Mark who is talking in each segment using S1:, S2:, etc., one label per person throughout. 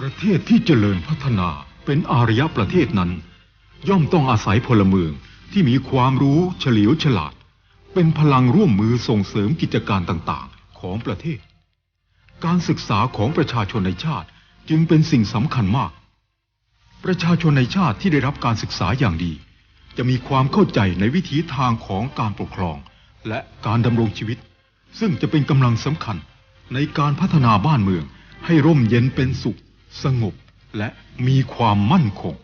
S1: ประเทศที่เจริญพัฒนาเป็นอารยประเทศนั้น ย่อมต้องอาศัยพลเมืองที่มีความรู้เฉลียวฉลาด เป็นพลังร่วมมือส่งเสริมกิจการต่างๆ ของประเทศ การศึกษาของประชาชนในชาติจึงเป็นสิ่งสำคัญมาก ประชาชนในชาติที่ได้รับการศึกษาอย่างดี จะมีความเข้าใจในวิถีทางของการปกครอง และการดำรงชีวิต ซึ่งจะเป็นกำลังสำคัญในการพัฒนาบ้านเมืองให้ร่มเย็นเป็นสุข สงบและมีความมั่นคง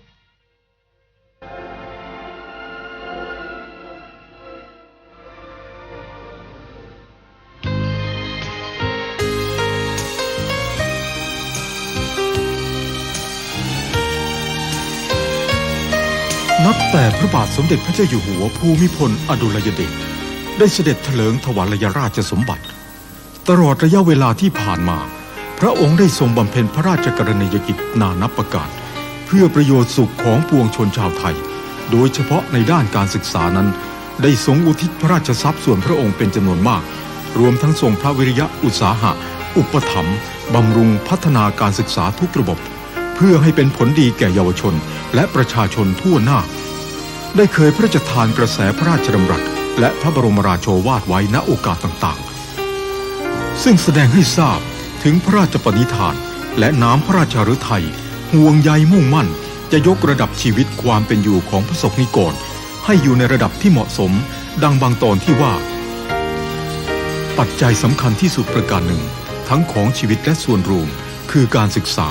S1: นับแต่พระบาทสมเด็จพระเจ้าอยู่หัวภูมิพลอดุลยเดชได้เสด็จเถลิงถวายราชสมบัติ ตลอดระยะเวลาที่ผ่านมา พระองค์ได้ทรงบำเพ็ญพระราชกรณียกิจนานับประการเพื่อประโยชน์สุขของปวงชนชาวไทย โดยเฉพาะในด้านการศึกษานั้น ได้ทรงอุทิศพระราชทรัพย์ส่วนพระองค์เป็นจำนวนมาก รวมทั้งทรงพระวิริยะอุตสาหะ อุปถัมภ์บำรุงพัฒนาการศึกษาทุกระบบ เพื่อให้เป็นผลดีแก่เยาวชน และประชาชนทั่วหน้า ได้เคยพระราชทานกระแสพระราชดำรัส และพระบรมราโชวาทไว้ณโอกาสต่างๆ ซึ่งแสดงให้ทราบ ถึงพระราชปณิธาน และน้ำพระราชฤทัยห่วงใยมุ่งมั่น จะยกระดับชีวิตความเป็นอยู่ของพระสงฆ์นิกร ให้อยู่ในระดับที่เหมาะสม ดังบางตอนที่ว่า ปัจจัยสำคัญที่สุดประการหนึ่ง ทั้งของชีวิตและส่วนรวมคือการศึกษา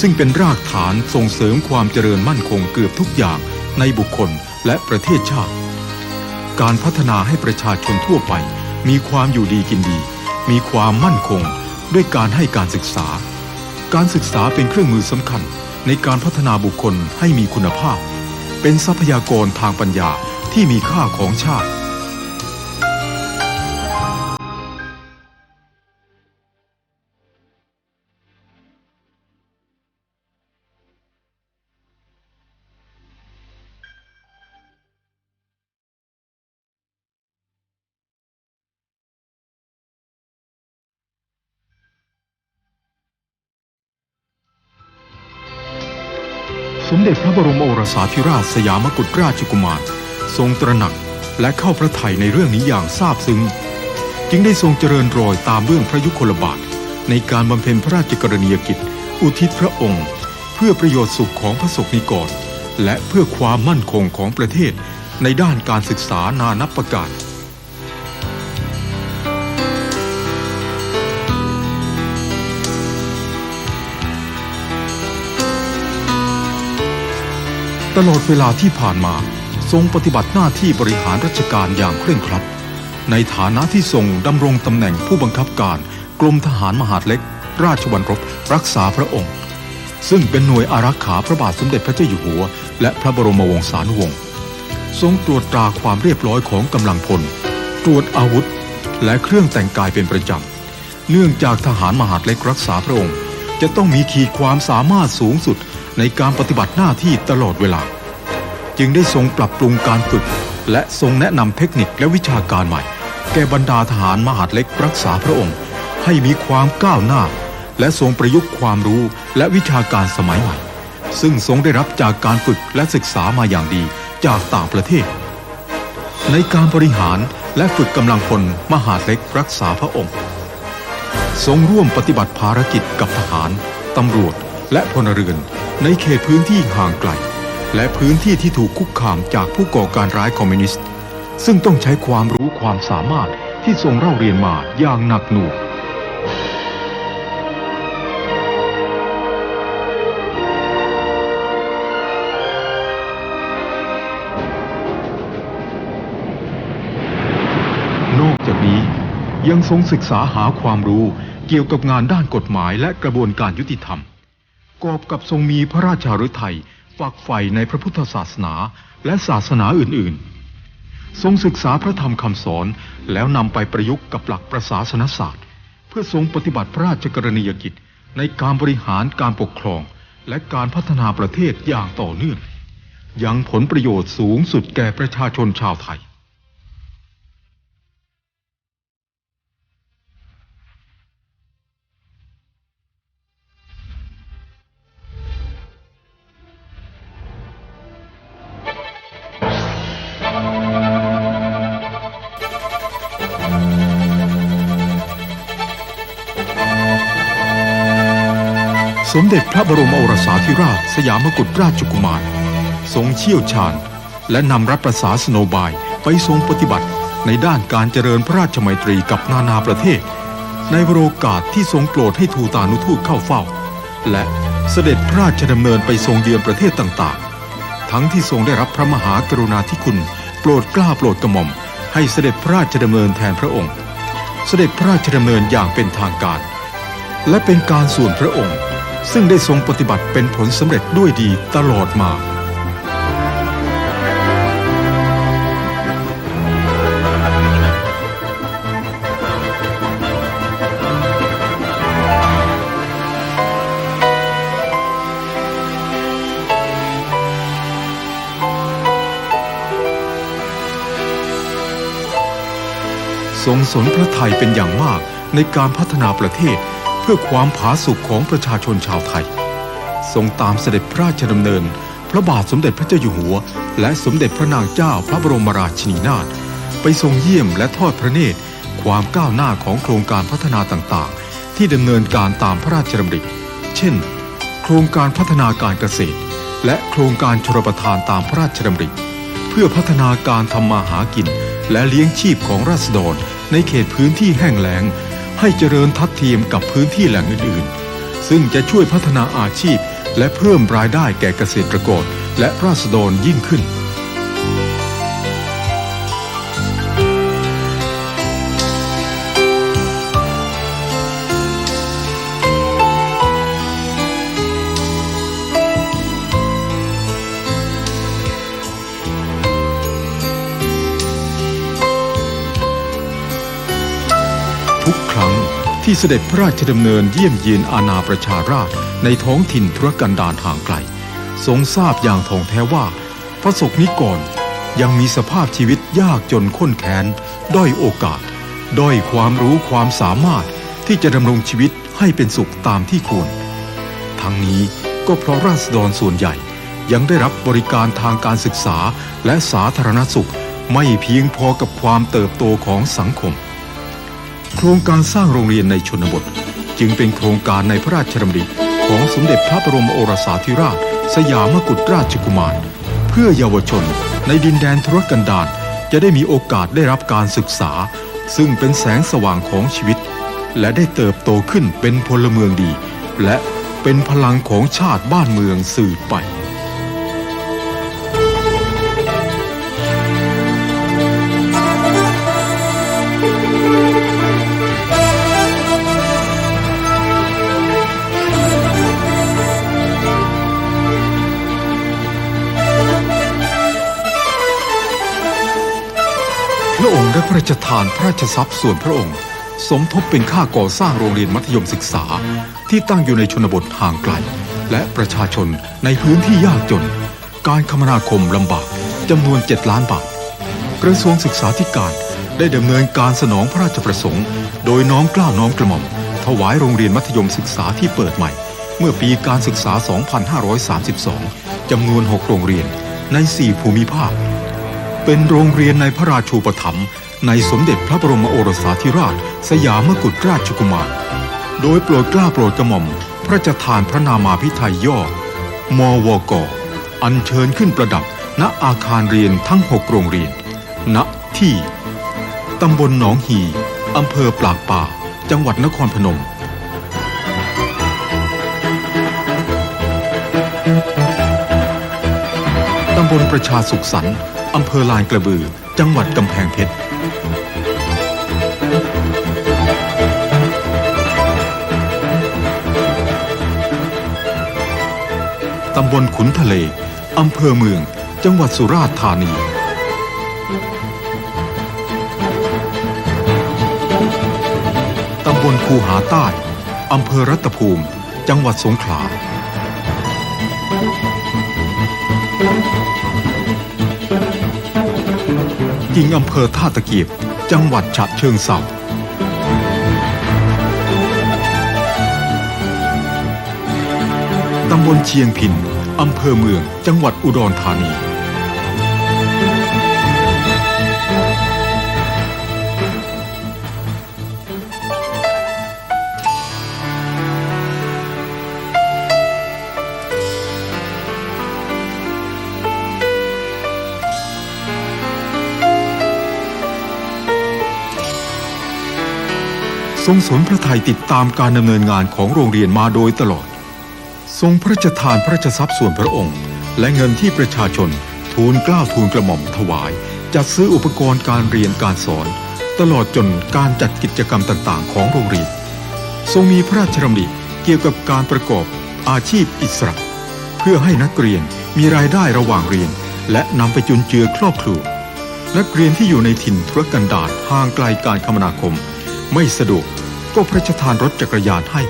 S1: ซึ่งเป็นรากฐานส่งเสริมความเจริญมั่นคงเกือบทุกอย่างในบุคคลและประเทศชาติ การพัฒนาให้ประชาชนทั่วไป มีความอยู่ดีกินดี มีความมั่นคง ด้วยการให้การศึกษา การศึกษาเป็นเครื่องมือสำคัญในการพัฒนาบุคคลให้มีคุณภาพ เป็นทรัพยากรทางปัญญาที่มีค่าของชาติ สาธิราชสยามกุฎราชกุมาร ทรงตระหนักและเข้าพระทัยในเรื่องนี้อย่างซาบซึ้ง จึงได้ทรงเจริญรอยตามเบื้องพระยุคลบาท ในการบำเพ็ญพระราชกรณียกิจ อุทิศพระองค์ เพื่อประโยชน์สุขของพระสงฆ์นิกรและเพื่อความมั่นคงของประเทศในด้านการศึกษานานับประการ ตลอดเวลาที่ผ่านมา ทรงปฏิบัติหน้าที่บริหารราชการอย่างเคร่งครัด ในฐานะที่ทรงดำรงตำแหน่งผู้บังคับการกรมทหารมหาดเล็ก ราชวัลรบรักษาพระองค์ ซึ่งเป็นหน่วยอารักขาพระบาทสมเด็จพระเจ้าอยู่หัว และพระบรมวงศานุวงศ์ทรงตรวจตราความเรียบร้อยของกำลังพล ตรวจอาวุธ และเครื่องแต่งกายเป็นประจำเนื่องจากทหารมหาดเล็กรักษาพระองค์ จะต้องมีขีดความสามารถสูงสุด ในการปฏิบัติหน้าที่ตลอดเวลา จึงได้ทรงปรับปรุงการฝึก และทรงแนะนำเทคนิคและวิชาการใหม่ แก่บรรดาทหารมหาดเล็กรักษาพระองค์ ให้มีความก้าวหน้า และทรงประยุกต์ความรู้และวิชาการสมัยใหม่ ซึ่งทรงได้รับจากการฝึกและศึกษามาอย่างดีจากต่างประเทศ ในการบริหารและฝึกกำลังพลมหาดเล็กรักษาพระองค์ ทรงร่วมปฏิบัติภารกิจกับทหาร ตำรวจและพลเรือน ในเขตพื้นที่ห่างไกล และพื้นที่ที่ถูกคุกคามจากผู้ก่อการร้ายคอมมิวนิสต์ ซึ่งต้องใช้ความรู้ความสามารถที่ทรงเล่าเรียนมาอย่างหนักหน่วงนอกจากนี้ยังทรงศึกษาหาความรู้เกี่ยวกับงานด้านกฎหมายและกระบวนการยุติธรรม กอบกับทรงมีพระราชาฤทัยฝักใฝ่ในพระพุทธศาสนาและศาสนาอื่นๆ ทรงศึกษาพระธรรมคำสอนแล้วนำไปประยุกต์กับหลักประศาสนศาสตร์ เพื่อทรงปฏิบัติพระราชกรณียกิจ ในการบริหารการปกครอง และการพัฒนาประเทศอย่างต่อเนื่อง ยังผลประโยชน์สูงสุดแก่ประชาชนชาวไทย มเด็จพระบรมโอรสาธิราชสยามกุฎราชกุมาร ทรงเชี่ยวชาญ และนำรัฐประศาสโนบายไปทรงปฏิบัติในด้านการเจริญพระราชมัยตรีกับนานาประเทศ ในโรกาสที่ทรงโปรดให้ทูตานุทูตเข้าเฝ้า และเสด็จพระราชดำเนินไปทรงเยือนประเทศต่างๆ ทั้งที่ทรงได้รับพระมหากรุณาธิคุณโปรดกล้าโปรดกระหม่อม ให้เสด็จพระราชดำเนินแทนพระองค์ เสด็จพระราชดำเนินอย่างเป็นทางการ และเป็นการส่วนพระองค์ ซึ่งได้ทรงปฏิบัติเป็นผลสำเร็จด้วยดีตลอดมาทรงสนพระไทยเป็นอย่างมากในการพัฒนาประเทศ พื่อความผาสุกของประชาชนชาวไทย ทรงตามเสด็จพระราชดำเนิน พระบาทสมเด็จพระเจ้าอยู่หัว และสมเด็จพระนางเจ้าพระบรมราชินีนาถไปทรงเยี่ยมและทอดพระเนตร ความก้าวหน้าของโครงการพัฒนาต่างๆ ที่ดำเนินการตามพระราชดำริ เช่น โครงการพัฒนาการเกษตร และโครงการชลประทานตามพระราชดำริ เพื่อพัฒนาการทำมาหากิน และเลี้ยงชีพของราษฎรในเขตพื้นที่แห้งแล้ง ให้เจริญทัดเทียมกับพื้นที่แหล่งอื่นๆ ซึ่งจะช่วยพัฒนาอาชีพและเพิ่มรายได้แก่เกษตรกรและราษฎรยิ่งขึ้น ที่เสด็จพระราชดำเนินเยี่ยมเยียนอาณาประชาราษฎร์ในท้องถิ่นธุรกันดารห่างไกล ทรงทราบอย่างท่องแท้ว่า พระสกนิกรยังมีสภาพชีวิตยากจนข้นแค้น ด้อยโอกาส ด้อยความรู้ความสามารถที่จะดำรงชีวิตให้เป็นสุขตามที่ควร ทั้งนี้ก็เพราะราษฎรส่วนใหญ่ยังได้รับบริการทางการศึกษาและสาธารณสุข ไม่เพียงพอกับความเติบโตของสังคม โครงการสร้างโรงเรียนในชนบท จึงเป็นโครงการในพระราชดำริของสมเด็จพระบรมโอรสาธิราช สยามกุฎราชกุมาร เพื่อเยาวชนในดินแดนธุรกันดารจะได้มีโอกาสได้รับการศึกษา ซึ่งเป็นแสงสว่างของชีวิต และได้เติบโตขึ้นเป็นพลเมืองดี และเป็นพลังของชาติบ้านเมืองสืบไป พระราชทานพระราชทรัพย์ส่วนพระองค์ สมทบเป็นค่าก่อสร้างโรงเรียนมัธยมศึกษา ที่ตั้งอยู่ในชนบทห่างไกล และประชาชนในพื้นที่ยากจน การคมนาคมลำบากจำนวน 7 ล้านบาท กระทรวงศึกษาธิการได้ดำเนินการสนองพระราชประสงค์ โดยน้อมกล้าน้อมกระหม่อม ถวายโรงเรียนมัธยมศึกษาที่เปิดใหม่ เมื่อปีการศึกษา 2532 จำนวน 6 โรงเรียนใน 4 ภูมิภาค เป็นโรงเรียนในพระราชูปถัมภ์ ในสมเด็จพระบรมโอรสาธิราช สยามกุฎราชกุมาร โดยโปรดกล้าโปรดกระหม่อม พระราชทานพระนามาพิไทยย่อ มวก อัญเชิญขึ้นประดับ ณอาคารเรียนทั้ง6โรงเรียน ณที่ ตำบลหนองฮีอำเภอปลากป่า จังหวัดนครพนมตำบลประชาสุขสันต์อำเภอลานกระบือ จังหวัดกำแพงเพชรำบลขุนทะเล อำเภอเมือง จังหวัดสุราษฎร์ธานี ตำบลคูหาใต้ อำเภอรัตภูมิ จังหวัดสงขลา ยิงอำเภอท่าตะเกียบ จังหวัดฉะเชิงเทราตำบลเชียงพิน อำเภอเมืองจังหวัดอุดรธานี ทรงสนพระไทยติดตามการดำเนินงานของโรงเรียนมาโดยตลอด ทรงพระราชทานพระราชทรัพย์ส่วนพระองค์ และเงินที่ประชาชน ทูลกล้าทูลกระหม่อมถวาย จัดซื้ออุปกรณ์การเรียนการสอน ตลอดจนการจัดกิจกรรมต่างๆ ของโรงเรียน ทรงมีพระราชดำริเกี่ยวกับการประกอบอาชีพอิสระ เพื่อให้นักเรียนมีรายได้ระหว่างเรียน และนำไปจุนเจือครอบครัวนักเรียนที่อยู่ในถิ่นทุรกันดารห่างไกลการคมนาคม ไม่สะดวกก็พระราชทานรถจักรยานให้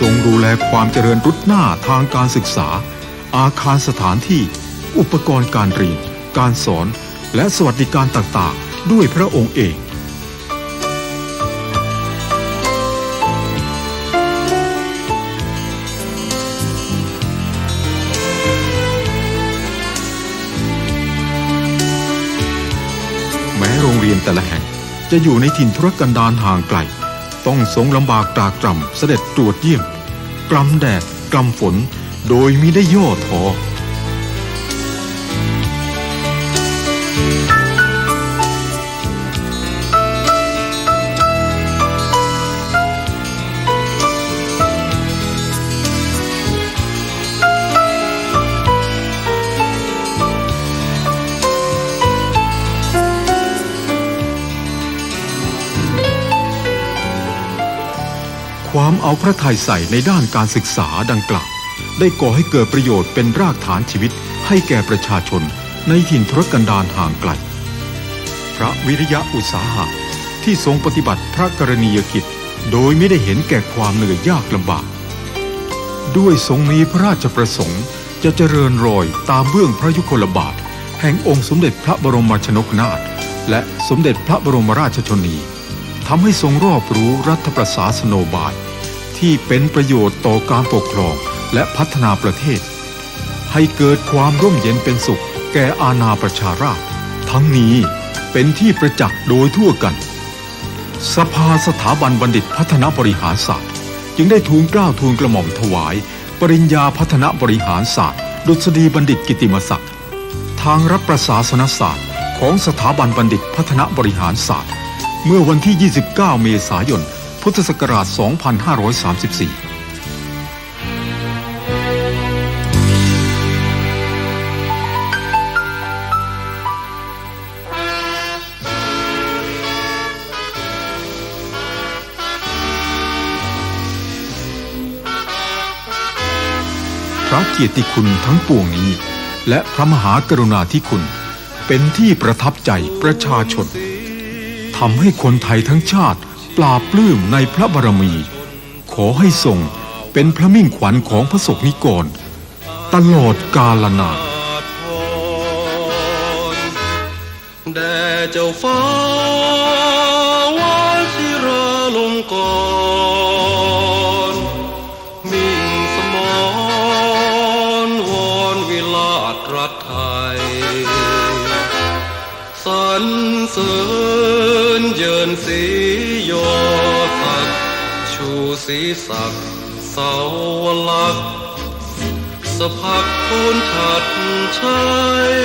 S1: ทรงดูแลความเจริญรุดหน้าทางการศึกษา อาคารสถานที่ อุปกรณ์การเรียน การสอน และสวัสดิการต่างๆ ด้วยพระองค์เอง แม้โรงเรียนแต่ละแห่งจะอยู่ในถิ่นทุรกันดารห่างไกล ต้องทรงลำบากตรากตรำเสด็จตรวจเยี่ยมกลำแดดกลำฝน โดยมิได้ย่อท้อ ความเอาพระทัยใส่ในด้านการศึกษาดังกล่าว ได้ก่อให้เกิดประโยชน์เป็นรากฐานชีวิตให้แก่ประชาชนในถิ่นทุรกันดารห่างไกล พระวิริยะอุตสาหะที่ทรงปฏิบัติพระกรณียกิจ โดยไม่ได้เห็นแก่ความเหนื่อยยากลำบาก ด้วยทรงมีพระราชประสงค์จะเจริญรอยตามเบื้องพระยุคลบาท แห่งองค์สมเด็จพระบรมชนกนาถและสมเด็จพระบรมราชชนนีทำให้ทรงรอบรู้รัฐประศาสโนบาย ที่เป็นประโยชน์ต่อการปกครองและพัฒนาประเทศ ให้เกิดความร่มเย็นเป็นสุข แก่อาณาประชาราษฎร์ทั้งนี้เป็นที่ประจักษ์โดยทั่วกัน สภาสถาบันบัณฑิตพัฒนาบริหารศาสตร์ จึงได้ทูลเกล้าทูลกระหม่อมถวาย ปริญญาพัฒนาบริหารศาสตร์ ดุษฎีบัณฑิตกิติมศักดิ์ทางรัฐประศาสนศาสตร์ของสถาบันบัณฑิตพัฒนาบริหารศาสตร์ เมื่อวันที่ 29 เมษายน พุทธศักราช 2534พระเกียรติคุณทั้งปวงนี้ และพระมหากรุณาธิคุณ เป็นที่ประทับใจประชาชนทำให้คนไทยทั้งชาติ ปลาปลื้มในพระบารมี ขอให้ทรงเป็นพระมิ่งขวัญของพระสงฆ์นิกร ตลอดกาลนาน
S2: แด่เจ้าฟ้าวชิราลงกรณ์มิ่งสมรวอนวิลาศรัฐไทยสรรเสริญ เยินสีโยสักชูสีศักเสาวลักสะพักโคนฉัดชัย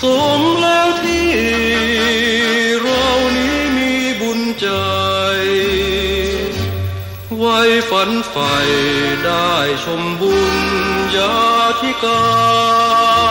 S2: สมแล้วที่เรานี้มีบุญใจ ไว้ฝันใฝ่ได้ชมบุญญาธิการ